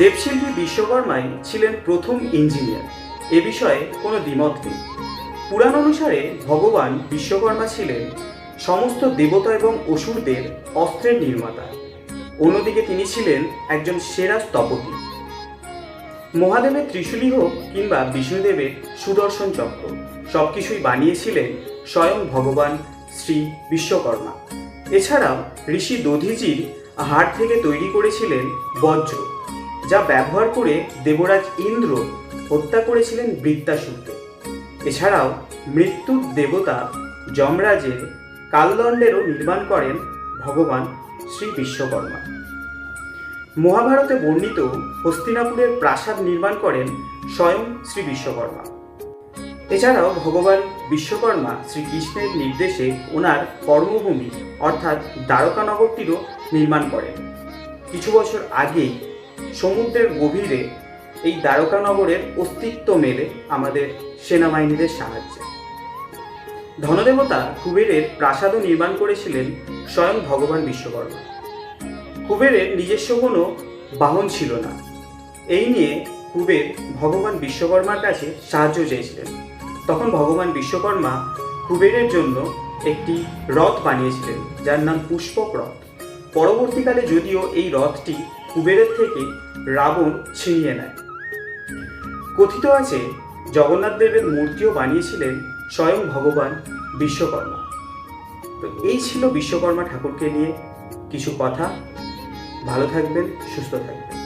দেবশিল্পী বিশ্বকর্মাই ছিলেন প্রথম ইঞ্জিনিয়ার। এ বিষয়ে কোনো দ্বিমত নেই। পুরাণ অনুসারে ভগবান বিশ্বকর্মা ছিলেন সমস্ত দেবতা এবং অসুরদের অস্ত্রের নির্মাতা। অন্যদিকে তিনি ছিলেন একজন সেরা স্থপতি। মহাদেবের ত্রিশূলী হোক কিংবা বিষ্ণুদেবের সুদর্শন চক্র সবকিছুই বানিয়েছিলেন স্বয়ং ভগবান শ্রী বিশ্বকর্মা। এছাড়াও ঋষি দধিজির হাড় থেকে তৈরি করেছিলেন বজ্র। যা ব্যবহার করে দেবরাজ ইন্দ্র হত্যা করেছিলেন বৃত্তাসুরকে এছাড়াও মৃত্যুর দেবতা যমরাজের কালদণ্ডেরও নির্মাণ করেন ভগবান শ্রী বিশ্বকর্মা। মহাভারতে বর্ণিত হস্তিনাপুরের প্রাসাদ নির্মাণ করেন স্বয়ং শ্রী বিশ্বকর্মা। এছাড়াও ভগবান বিশ্বকর্মা শ্রীকৃষ্ণের নির্দেশে ওনার কর্মভূমি অর্থাৎ দ্বারকানগরটিরও নির্মাণ করেন। কিছু বছর আগেই সমুদ্রের গভীরে এই দ্বারকানগরের অস্তিত্ব মেলে আমাদের সেনাবাহিনীদের সাহায্যে। ধনদেবতা কুবেরের প্রাসাদও নির্মাণ করেছিলেন স্বয়ং ভগবান বিশ্বকর্মা। কুবেরের নিজস্ব কোনো বাহন ছিল না। এই নিয়ে কুবের ভগবান বিশ্বকর্মার কাছে সাহায্য চেয়েছিলেন। তখন ভগবান বিশ্বকর্মা কুবেরের জন্য একটি রথ বানিয়েছিলেন, যার নাম পুষ্পক রথ। পরবর্তীকালে যদিও এই রথটি কুবেরের থেকে রাবণ ছিনিয়ে নেয়। কথিত আছে, জগন্নাথ দেবের মূর্তিও বানিয়েছিলেন স্বয়ং ভগবান বিশ্বকর্মা। তো এই ছিল বিশ্বকর্মা ঠাকুরকে নিয়ে কিছু কথা। ভালো থাকবেন, সুস্থ থাকবেন।